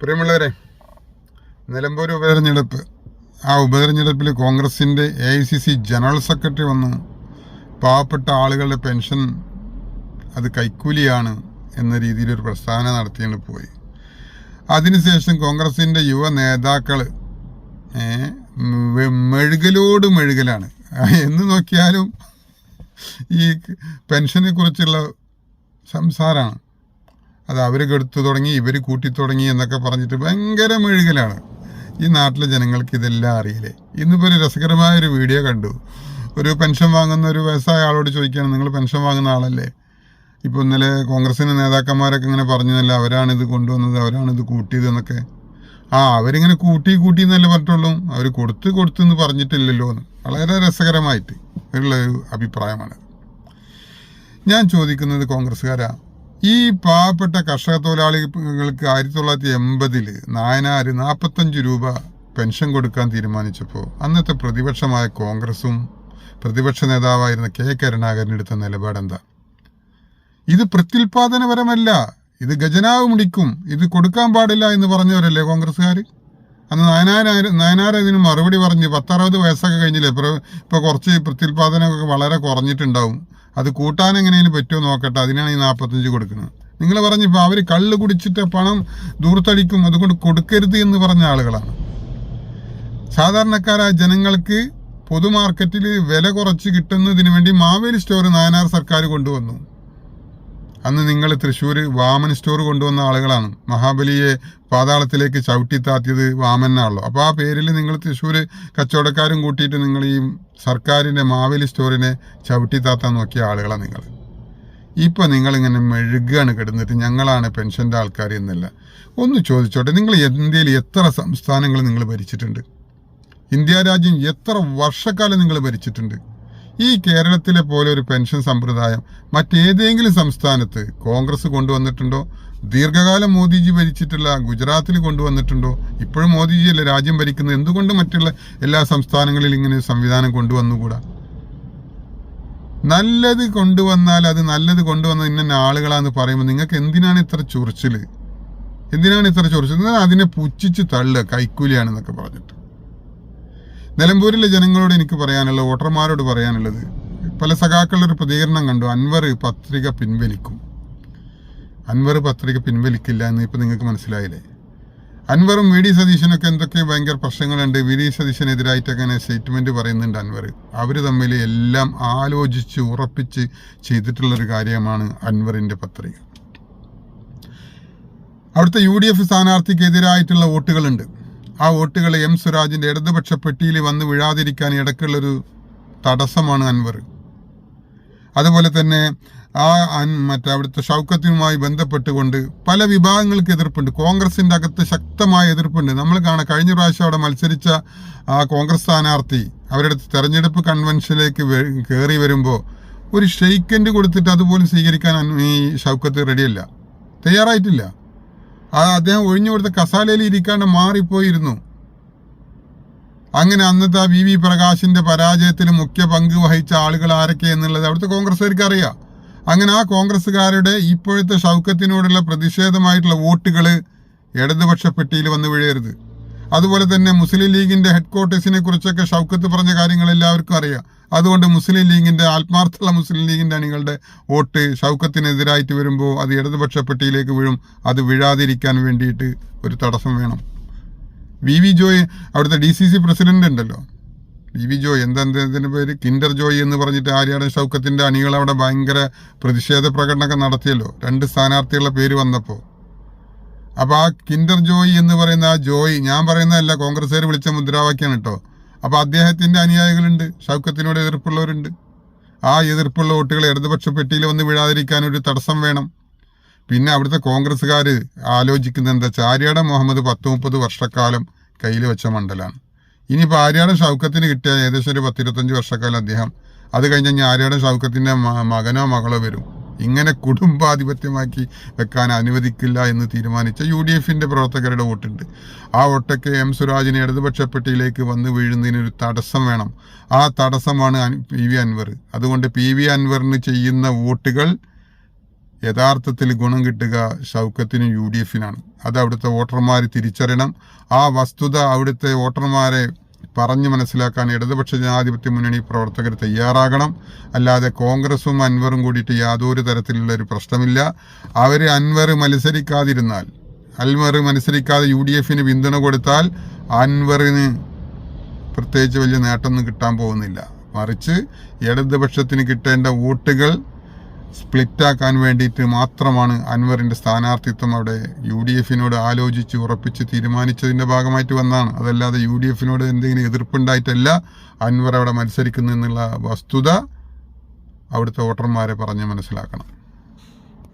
പ്രിയമുള്ളവരെ നിലമ്പൂർ ഉപതെരഞ്ഞെടുപ്പ്. ആ ഉപതെരഞ്ഞെടുപ്പിൽ കോൺഗ്രസിന്റെ A I C C general secretary വന്ന്. പാവപ്പെട്ട ആളുകളുടെ പെൻഷൻ അത് കൈക്കൂലിയാണ് എന്ന രീതിയിലൊരു പ്രസ്താവന നടത്തിയാണ് പോയി. അതിനുശേഷം കോൺഗ്രസിന്റെ യുവ നേതാക്കൾ മെഴുകലോട് മെഴുകലാണ്. എന്ന് നോക്കിയാലും ഈ പെൻഷനെ കുറിച്ചുള്ള സംസാരമാണ്. അത് അവർ കെടുത്തു തുടങ്ങി ഇവർ കൂട്ടി തുടങ്ങി എന്നൊക്കെ പറഞ്ഞിട്ട് ഭയങ്കര മെഴുകലാണ്. ഈ നാട്ടിലെ ജനങ്ങൾക്ക് ഇതെല്ലാം അറിയില്ലേ? ഇന്നിപ്പോൾ ഒരു രസകരമായ ഒരു വീഡിയോ കണ്ടു. ഒരു പെൻഷൻ വാങ്ങുന്ന ഒരു വയസ്സായ ആളോട് ചോദിക്കുകയാണ് നിങ്ങൾ പെൻഷൻ വാങ്ങുന്ന ആളല്ലേ? ഇപ്പോൾ ഇന്നലെ കോൺഗ്രസിന്റെ നേതാക്കന്മാരൊക്കെ ഇങ്ങനെ പറഞ്ഞതല്ല അവരാണ് ഇത് കൊണ്ടുവന്നത് അവരാണിത് കൂട്ടിയത് എന്നൊക്കെ. ആ അവരിങ്ങനെ കൂട്ടി കൂട്ടി എന്നല്ലേ പറഞ്ഞിട്ടുള്ളൂ. അവർ കൊടുത്ത് കൊടുത്തു എന്ന് പറഞ്ഞിട്ടില്ലല്ലോ എന്ന്. വളരെ രസകരമായിട്ട്. ഉള്ള ഒരു അഭിപ്രായമാണ്. ഞാൻ ചോദിക്കുന്നത് കോൺഗ്രസ്സുകാരാ. ഈ പാവപ്പെട്ട കർഷക തൊഴിലാളികൾക്ക് ആയിരത്തി തൊള്ളായിരത്തി എൺപതിൽ നായനാര് നാൽപ്പത്തഞ്ച് രൂപ പെൻഷൻ കൊടുക്കാൻ തീരുമാനിച്ചപ്പോൾ അന്നത്തെ പ്രതിപക്ഷമായ കോൺഗ്രസും പ്രതിപക്ഷ നേതാവായിരുന്ന കെ കരുണാകരൻ എടുത്ത നിലപാടെന്താ? ഇത് പ്രത്യുൽപാദനപരമല്ല. ഇത് ഖജനാവ് മുടിക്കും. ഇത് കൊടുക്കാൻ പാടില്ല എന്ന് പറഞ്ഞവരല്ലേ കോൺഗ്രസ്സുകാർ അന്ന് നയനാര നയനാരതിന് മറുപടി പറഞ്ഞ് പത്തറുപത് വയസ്സൊക്കെ കഴിഞ്ഞില്ലേ? ഇപ്പോൾ കുറച്ച് പ്രത്യുൽപാദനമൊക്കെ വളരെ കുറഞ്ഞിട്ടുണ്ടാവും. അത് കൂട്ടാൻ എങ്ങനെയും പറ്റുമോ നോക്കട്ടെ. അതിനാണ് ഈ നാൽപ്പത്തഞ്ച് കൊടുക്കുന്നത്. നിങ്ങൾ പറഞ്ഞപ്പോൾ അവർ കള്ള് കുടിച്ചിട്ട് പണം ദൂർത്തടിക്കും അതുകൊണ്ട് കൊടുക്കരുത് എന്ന് പറഞ്ഞ ആളുകളാണ്. സാധാരണക്കാരായ ജനങ്ങൾക്ക് പൊതുമാർക്കറ്റിൽ വില കുറച്ച് കിട്ടുന്നതിന് വേണ്ടി മാവേലി സ്റ്റോർ നായനാർ സർക്കാർ കൊണ്ടുവന്നു. അന്ന് നിങ്ങൾ തൃശ്ശൂർ വാമൻ സ്റ്റോർ കൊണ്ടുവന്ന ആളുകളാണ്. മഹാബലിയെ പാതാളത്തിലേക്ക് ചവിട്ടിത്താത്തിയത് വാമനാണല്ലോ അപ്പോൾ ആ പേരിൽ നിങ്ങൾ തൃശ്ശൂർ കച്ചവടക്കാരും കൂട്ടിയിട്ട് നിങ്ങൾ ഈ സർക്കാരിന്റെ മാവേലി സ്റ്റോറിനെ ചവിട്ടിത്താത്താൻ നോക്കിയ ആളുകളാണ് നിങ്ങൾ. ഇപ്പം നിങ്ങളിങ്ങനെ മെഴുകാണ് കിടന്നിട്ട് ഞങ്ങളാണ് പെൻഷന്റെ ആൾക്കാർ എന്നല്ല. ഒന്ന് ചോദിച്ചോട്ടെ നിങ്ങൾ ഇന്ത്യയിൽ എത്ര സംസ്ഥാനങ്ങൾ നിങ്ങൾ ഭരിച്ചിട്ടുണ്ട്? ഇന്ത്യ രാജ്യം എത്ര വർഷക്കാലം നിങ്ങൾ ഭരിച്ചിട്ടുണ്ട്? ഈ കേരളത്തിലെ പോലെ ഒരു പെൻഷൻ സമ്പ്രദായം മറ്റേതെങ്കിലും സംസ്ഥാനത്ത് കോൺഗ്രസ് കൊണ്ടുവന്നിട്ടുണ്ടോ? ദീർഘകാലം മോദിജി ഭരിച്ചിട്ടുള്ള ഗുജറാത്തിൽ കൊണ്ടുവന്നിട്ടുണ്ടോ? ഇപ്പോഴും മോദിജി അല്ലേ രാജ്യം ഭരിക്കുന്നത്? എന്തുകൊണ്ട് മറ്റുള്ള എല്ലാ സംസ്ഥാനങ്ങളിലും ഇങ്ങനെ സംവിധാനം കൊണ്ടുവന്നുകൂടാ? നല്ലത് കൊണ്ടുവന്നാൽ അത് നല്ലത് കൊണ്ടുവന്ന ഇന്ന ആളുകളാന്ന് പറയുമ്പോൾ നിങ്ങൾക്ക് എന്തിനാണ് ഇത്ര ചൊറിച്ചിൽ? എന്തിനാണ് ഇത്ര ചൊറിച്ചിൽ അതിനെ പുച്ഛിച്ച് തള്ളുക കൈക്കൂലിയാണെന്നൊക്കെ പറഞ്ഞിട്ട്. നിലമ്പൂരിലെ ജനങ്ങളോട് എനിക്ക് പറയാനുള്ളത് വോട്ടർമാരോട് പറയാനുള്ളത് പല സഖാക്കളുടെ ഒരു പ്രതികരണം കണ്ടു. അൻവർ പത്രിക പിൻവലിക്കും. അൻവർ പത്രിക പിൻവലിക്കില്ല എന്ന് ഇപ്പം നിങ്ങൾക്ക് മനസ്സിലായില്ലേ? അൻവറും വി ഡി സതീശനൊക്കെ എന്തൊക്കെ ഭയങ്കര പ്രശ്നങ്ങളുണ്ട്. വി ഡി സതീശനെതിരായിട്ട് അങ്ങനെ സ്റ്റേറ്റ്മെന്റ് പറയുന്നുണ്ട് അൻവർ. അവർ തമ്മിൽ എല്ലാം ആലോചിച്ച് ഉറപ്പിച്ച് ചെയ്തിട്ടുള്ളൊരു കാര്യമാണ് അൻവറിന്റെ പത്രിക. അവിടുത്തെ യു ഡി എഫ് സ്ഥാനാർത്ഥിക്കെതിരായിട്ടുള്ള വോട്ടുകളുണ്ട്. ആ വോട്ടുകൾ എം സുരാജിന്റെ ഇടതുപക്ഷ പെട്ടിയിൽ വന്ന് വീഴാതിരിക്കാൻ ഇടയ്ക്കുള്ളൊരു തടസ്സമാണ് അൻവർ. അതുപോലെ തന്നെ ആ മറ്റേ അവിടുത്തെ ഷൗക്കത്തിനുമായി ബന്ധപ്പെട്ടുകൊണ്ട് പല വിഭാഗങ്ങൾക്ക് എതിർപ്പുണ്ട്. കോൺഗ്രസിന്റെ അകത്ത് ശക്തമായ എതിർപ്പുണ്ട്. നമ്മൾ കാണാം കഴിഞ്ഞ പ്രാവശ്യം അവിടെ മത്സരിച്ച ആ കോൺഗ്രസ് സ്ഥാനാർത്ഥി അവരുടെ തെരഞ്ഞെടുപ്പ് കൺവെൻഷനിലേക്ക് കയറി വരുമ്പോൾ ഒരു ഷെയ്ക്കൻഡ് കൊടുത്തിട്ട് അതുപോലും സ്വീകരിക്കാൻ ഈ ഷൗക്കത്ത് റെഡിയല്ല തയ്യാറായിട്ടില്ല. അദ്ദേഹം ഒഴിഞ്ഞു കൊടുത്ത കസാലയിൽ ഇരിക്കാണ്ട് മാറിപ്പോയിരുന്നു. അങ്ങനെ അന്നത്തെ ആ വി വി പ്രകാശിന്റെ പരാജയത്തിൽ മുഖ്യ പങ്ക് വഹിച്ച ആളുകൾ ആരൊക്കെ എന്നുള്ളത് അവിടുത്തെ കോൺഗ്രസ്സുകാർക്ക് അറിയാം. അങ്ങനെ ആ കോൺഗ്രസ്സുകാരുടെ ഇപ്പോഴത്തെ ഷൗക്കത്തിനോടുള്ള പ്രതിഷേധമായിട്ടുള്ള വോട്ടുകൾ ഇടതുപക്ഷ പെട്ടിയിൽ വന്ന് വീഴരുത്. അതുപോലെ തന്നെ മുസ്ലിം ലീഗിന്റെ ഹെഡ് ക്വാർട്ടേഴ്സിനെ കുറിച്ചൊക്കെ ഷൗക്കത്ത് പറഞ്ഞ കാര്യങ്ങൾ എല്ലാവർക്കും അറിയാം. അതുകൊണ്ട് മുസ്ലിം ലീഗിന്റെ ആത്മാർത്ഥമുള്ള മുസ്ലിം ലീഗിന്റെ അണികളുടെ വോട്ട് ഷൗക്കത്തിനെതിരായിട്ട് വരുമ്പോൾ അത് ഇടതുപക്ഷ പെട്ടിയിലേക്ക് വീഴും. അത് വീഴാതിരിക്കാൻ വേണ്ടിയിട്ട് ഒരു തടസ്സം വേണം. വി വി ജോയ് അവിടുത്തെ ഡി സി സി പ്രസിഡന്റ് ഉണ്ടല്ലോ. വി വി ജോയ് എന്താ പേര്? കിൻഡർ ജോയ് എന്ന് പറഞ്ഞിട്ട് ആര്യാടൻ ഷൗക്കത്തിന്റെ അണികൾ അവിടെ ഭയങ്കര പ്രതിഷേധ പ്രകടനമൊക്കെ നടത്തിയല്ലോ. രണ്ട് സ്ഥാനാർത്ഥികളുടെ പേര് വന്നപ്പോൾ അപ്പോൾ ആ കിൻഡർ ജോയ് എന്ന് പറയുന്ന ആ ജോയ് ഞാൻ പറയുന്നതല്ല കോൺഗ്രസ്സുകാർ വിളിച്ച മുദ്രാവാക്യാണ് കേട്ടോ. അദ്ദേഹത്തിന്റെ അനുയായികളുണ്ട് ഷൗക്കത്തിനോട് എതിർപ്പുള്ളവരുണ്ട്. ആ എതിർപ്പുള്ള വോട്ടുകൾ ഇടതുപക്ഷ പെട്ടിയിൽ വന്ന് വീഴാതിരിക്കാൻ ഒരു തടസ്സം വേണം. പിന്നെ അവിടുത്തെ കോൺഗ്രസ്സുകാർ ആലോചിക്കുന്നത് എന്താ ചാരിയാടൻ മുഹമ്മദ് പത്ത് മുപ്പത് വർഷക്കാലം കയ്യിൽ വെച്ച മണ്ഡലമാണ് ഇനിയിപ്പോൾ ആര്യാടൻ ഷൗക്കത്തിന് കിട്ടിയ ഏകദേശം ഒരു പത്തിരുപത്തഞ്ച് വർഷക്കാലം അദ്ദേഹം അത് കഴിഞ്ഞ് ആര്യാടൻ ഷൗക്കത്തിന്റെ മകനോ മകളോ വരും. ഇങ്ങനെ കുടുംബാധിപത്യമാക്കി വെക്കാൻ അനുവദിക്കില്ല എന്ന് തീരുമാനിച്ച യു ഡി എഫിന്റെ പ്രവർത്തകരുടെ വോട്ടുണ്ട്. ആ വോട്ടൊക്കെ എം സുരാജിനെ ഇടതുപക്ഷ പെട്ടിയിലേക്ക് വന്ന് വീഴുന്നതിന് ഒരു തടസ്സം വേണം. ആ തടസ്സമാണ് പി വി അൻവർ. അതുകൊണ്ട് പി വി അൻവറിന് ചെയ്യുന്ന വോട്ടുകൾ യഥാർത്ഥത്തിൽ ഗുണം കിട്ടുക ഷൗക്കത്തിനും യു ഡി എഫിനാണ് അത് അവിടുത്തെ വോട്ടർമാർ തിരിച്ചറിയണം. ആ വസ്തുത അവിടുത്തെ വോട്ടർമാരെ പറഞ്ഞു മനസ്സിലാക്കാൻ ഇടതുപക്ഷ ജനാധിപത്യ മുന്നണി പ്രവർത്തകർ തയ്യാറാകണം. അല്ലാതെ കോൺഗ്രസും അൻവറും കൂടിയിട്ട് യാതൊരു തരത്തിലുള്ള ഒരു പ്രശ്നമില്ല. അവർ അൻവർ മത്സരിക്കാതിരുന്നാൽ അൻവർ മത്സരിക്കാതെ യു ഡി എഫിന് പിന്തുണ കൊടുത്താൽ അൻവറിന് പ്രത്യേകിച്ച് വലിയ നേട്ടമൊന്നും കിട്ടാൻ പോകുന്നില്ല. മറിച്ച് ഇടതുപക്ഷത്തിന് കിട്ടേണ്ട വോട്ടുകൾ സ്പ്ലിറ്റാക്കാൻ വേണ്ടിയിട്ട് മാത്രമാണ് അൻവറിന്റെ സ്ഥാനാർത്ഥിത്വം അവിടെ യു ഡി എഫിനോട് ആലോചിച്ച് ഉറപ്പിച്ച് തീരുമാനിച്ചതിന്റെ ഭാഗമായിട്ട് വന്നതാണ്. അതല്ലാതെ യു ഡി എഫിനോട് എന്തെങ്കിലും എതിർപ്പുണ്ടായിട്ടല്ല അൻവർ അവിടെ മത്സരിക്കുന്നു എന്നുള്ള വസ്തുത അവിടുത്തെ വോട്ടർമാരെ പറഞ്ഞ് മനസ്സിലാക്കണം.